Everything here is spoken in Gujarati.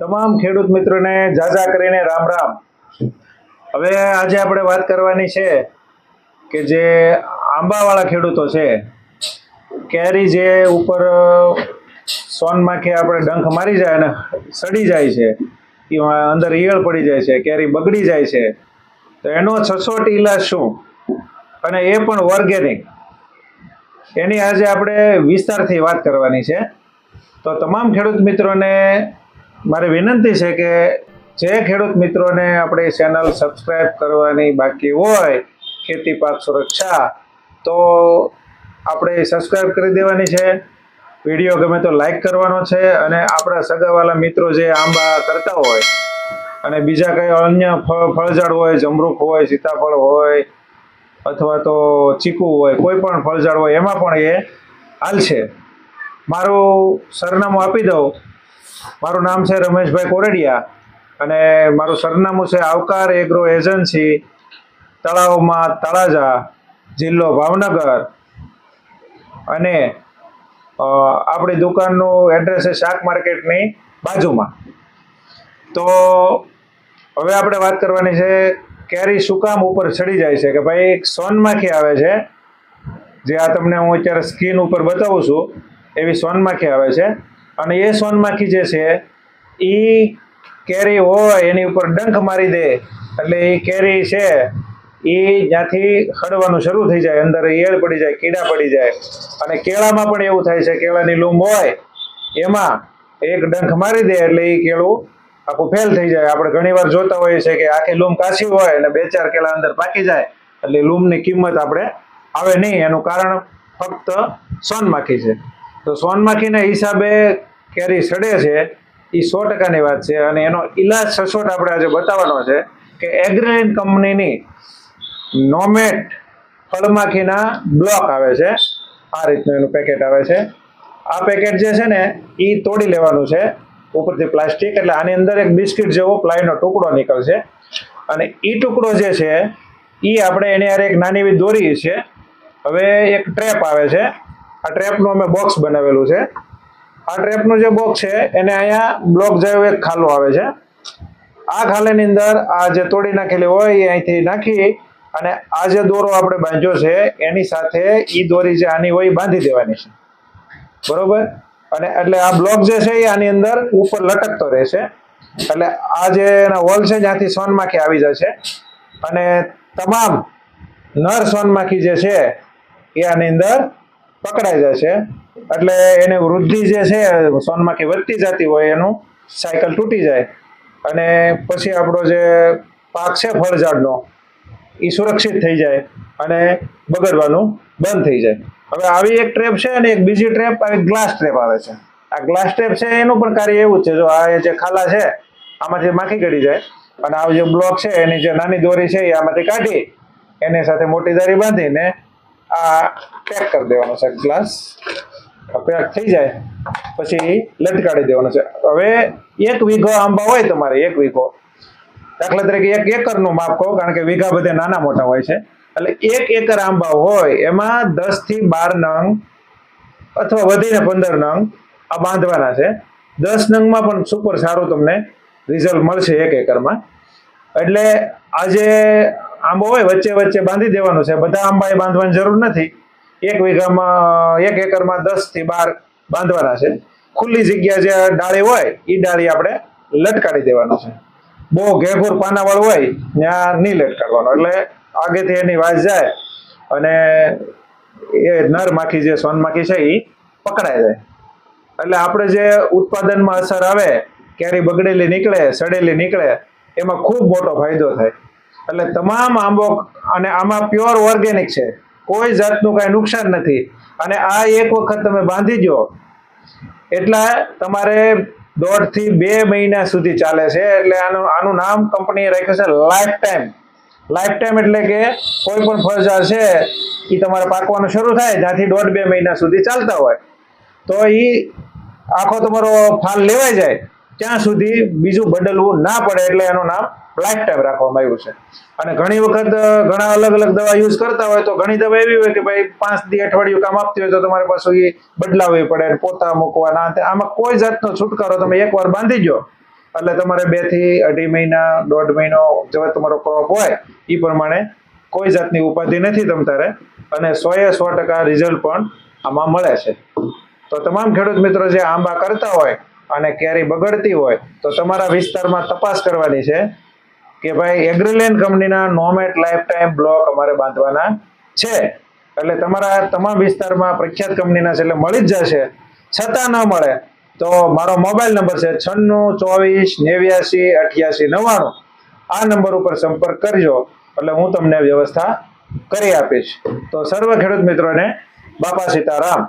તમામ ખેડૂત મિત્રોને જાજા કરીને રામ રામ. હવે આજે આપણે વાત કરવાની છે કે જે આંબાવાળા ખેડૂતો છે, કેરી જે ઉપર સોનમાંથી આપણે ડંખ મારી જાય અને સડી જાય છે અંદર ઈયળ પડી જાય છે, કેરી બગડી જાય છે, તો એનો છસોટ ઈલાજ શું? અને એ પણ ઓર્ગેનિક. એની આજે આપણે વિસ્તારથી વાત કરવાની છે. તો તમામ ખેડૂત મિત્રોને મારી વિનંતી છે કે જે ખેડૂત મિત્રોને આપણી ચેનલ સબસ્ક્રાઈબ કરવાની બાકી હોય, ખેતી પાક સુરક્ષા, તો આપણે સબસ્ક્રાઈબ કરી દેવાની છે. વીડિયો ગમે તો લાઈક કરવાનો છે અને આપણા સગાવાલા મિત્રો જે આંબા કરતા હોય અને બીજા કંઈ અન્ય ફળ, ફળઝાડ હોય જમરૂખ હોય, સીતાફળ હોય અથવા તો ચીકુ હોય, કોઈ પણ ફળઝાડ હોય, એમાં પણ એ હાલશે મારું સરનામું આપી દઉં. મારું નામ છે રમેશભાઈ કોરડિયા અને મારું સરનામું છે આવકાર એગ્રો એજન્સી, તળાવમાં તળાજા, જિલ્લો ભાવનગર. અને આપણી દુકાનનું એડ્રેસ છે શાક માર્કેટની બાજુમાં. તો, હવે આપણે વાત કરવાની છે કેરી શું કામ ઉપર ચડી જાય છે કે ભાઈ એક સોનમાખી આવે છે, જે આ તમને હું અત્યારે સ્કીન ઉપર બતાવું છું, એવી સોનમાખી આવે છે. અને એ સોનમાખી જે છે, એ કેરી હોય એની ઉપર ડંખ મારી દે, એટલે એ કેરી છે, એ જ્યાંથી ખડવાનું શરૂ થઈ જાય, અંદર ઈયળ પડી જાય, કીડા પડી જાય. અને કેળામાં પણ એવું થાય છે, કેળાની લૂમ હોય, એમાં એક ડંખ મારી દે, એટલે એ કેળું આખું ફેલ થઈ જાય. આપણે ઘણી વાર જોતા હોઈએ છીએ કે આખી લૂમ કાચી હોય અને બે ચાર કેળા અંદર પાકી જાય, એટલે લૂમની કિંમત આપણે આવે નહીં. એનું કારણ ફક્ત સોનમાખી છે. તો સોનમાખીના હિસાબે કેરી સડે છે એ સો ટકાની વાત છે અને એનો ઈલાજ સચોટ આપણે આજે બતાવવાનો છે કે એગ્રેન કંપનીની નોમેટ ફળમાખીના બ્લોક આવે છે. આ રીતનું એનું પેકેટ આવે છે. આ પેકેટ જે છે ને એ તોડી લેવાનું છે ઉપરથી પ્લાસ્ટિક, એટલે આની અંદર એક બિસ્કિટ જેવો પ્લાયનો ટુકડો નીકળશે. અને એ ટુકડો જે છે એ આપણે એની યાર એક નાની એવી દોરી છે. હવે એક ટ્રેપ આવે છે. આ ટ્રેપનું અમે બોક્સ બનાવેલું છે. આ ટ્રેપનું જે બોક્સ છે, એને અહીંયા બ્લોક જેવો એક ખાલો આવે છે. આ ખાલીની અંદર આ જે તોડી નાખેલી હોય, એ અહીંથી નાખી અને આ જે દોરો આપણે બાંધ્યો છે, એની સાથે એ દોરી જે આની હોય બાંધી દેવાની છે. બરોબર? અને એટલે આ બ્લોક જે છે એ આની અંદર ઉપર લટકતો રહેશે એટલે આ જે એના હોલ છે જ્યાંથી સોનમાખી આવી જશે અને તમામ નર સોનમાખી જે છે, એ આની અંદર પકડાઈ જશે એટલે એની વૃદ્ધિ જે છે સોનમાખી વધતી જતી હોય એનું સાયકલ તૂટી જાય. અને પછી આપણો જે પાક છે, ફળઝાડનો એ સુરક્ષિત થઈ જાય અને બગડવાનું બંધ થઈ જાય. હવે આવી એક ટ્રેપ છે અને એક બીજી ટ્રેપ આવી ગ્લાસ ટ્રેપ આવે છે. આ ગ્લાસ ટ્રેપ છે, એનું પણ કાર્ય એવું જ છે, જો આ જે ખાલા છે, આમાંથી માખી ગળી જાય. અને આ જે બ્લોક છે, એની જે નાની દોરી છે, એ આમાંથી કાઢી, એની સાથે મોટી દોરી બાંધીને આ પેક કરી દેવાનો છે ગ્લાસ પેક થઈ જાય, પછી લટકાડી દેવાનો છે. હવે એક વીઘો આંબા હોય તમારે, એક વીઘો. દાખલા તરીકે એક એકરનું માપ કહો, કારણ કે વીઘા બધા નાના મોટા હોય છે. એટલે એક એકર આંબા હોય, એમાં દસથી બાર નંગ અથવા વધીને પંદર નંગ આ બાંધવાના છે. દસ નંગમાં પણ સુપર સારું તમને રિઝલ્ટ મળશે એક એકરમાં. એટલે આ જે આંબો હોય, વચ્ચે વચ્ચે બાંધી દેવાનું છે. બધા આંબાએ બાંધવાની જરૂર નથી. એક વીઘામાં, એક એકરમાં દસથી બાર બાંધવાના છે. ખુલ્લી જગ્યા જે ડાળી હોય એ ડાળી આપણે લટકાડી દેવાનું છે. બહુ ઘેઘૂર પાનાવાળું હોય, ત્યાં નહીં લટકાડવાનો એટલે આગેથી એની વાસ જાય અને એ નર માખી જે સોન માખી છે એ પકડાઈ જાય. એટલે આપણે જે ઉત્પાદનમાં અસર આવે કેરી બગડેલી નીકળે, સડેલી નીકળે, એમાં ખૂબ મોટો ફાયદો થાય. એટલે તમામ આંબો અને આમાં પ્યોર ઓર્ગેનિક છે. કોઈ જાતનું કાંઈ નુકસાન નથી. અને આ એક વખત તમે બાંધી જો એટલે તમારે દોઢથી બે મહિના સુધી ચાલે છે. એટલે આનું આનું નામ કંપનીએ રાખ્યું છે લાઈફ ટાઈમ લાઈફ ટાઈમ એટલે કે કોઈ પણ ફરજા છે એ તમારે પાકવાનું શરૂ થાય, જ્યાંથી દોઢ બે મહિના સુધી ચાલતા હોય. તો એ આખો તમારો ફાલ લેવાઈ જાય. ત્યાં સુધી બીજું બદલવું ના પડે એટલે એનું નામ લાઈફ ટાઈમ રાખવામાં આવ્યું છે. અને ઘણી વખત ઘણા અલગ અલગ દવા યુઝ કરતા હોય તો ઘણી દવા એવી હોય કે ભાઈ પાંચ દી અઠવાડિયું કામ આપતી હોય તો તમારે પાછું એ બદલાવવી પડે પોતા મૂકવાના. ના આમાં કોઈ જાતનો છુટકારો તમે એકવાર બાંધી ગયો એટલે તમારે બેથી અઢી મહિના, દોઢ મહિનો જેવા તમારો ક્રોપ હોય એ પ્રમાણે કોઈ જાતની ઉપાધિ નથી તમ તારે. અને સો એ સો ટકા રિઝલ્ટ પણ આમાં મળે છે. તો તમામ ખેડૂત મિત્રો જે આંબા કરતા હોય અને કેરી બગડતી હોય તો તમારા વિસ્તારમાં તપાસ કરવાની છે કે ભાઈ એગ્રીલેન્ડ કંપનીના નોમેટ લાઈફ ટાઈમ બ્લોક અમારે બાંધવાના છે. એટલે તમારા તમામ વિસ્તારમાં પ્રખ્યાત કંપનીના છે એટલે મળી જ જશે. છતાં ન મળે તો મારો મોબાઈલ નંબર છે છન્નું, ચોવીસ, નેવ્યાસી, અઠ્યાસી, નવ્વાણું. આ નંબર ઉપર સંપર્ક કરજો. એટલે હું તમને વ્યવસ્થા કરી આપીશ. તો સર્વ ખેડૂત મિત્રોને બાપા સીતારામ.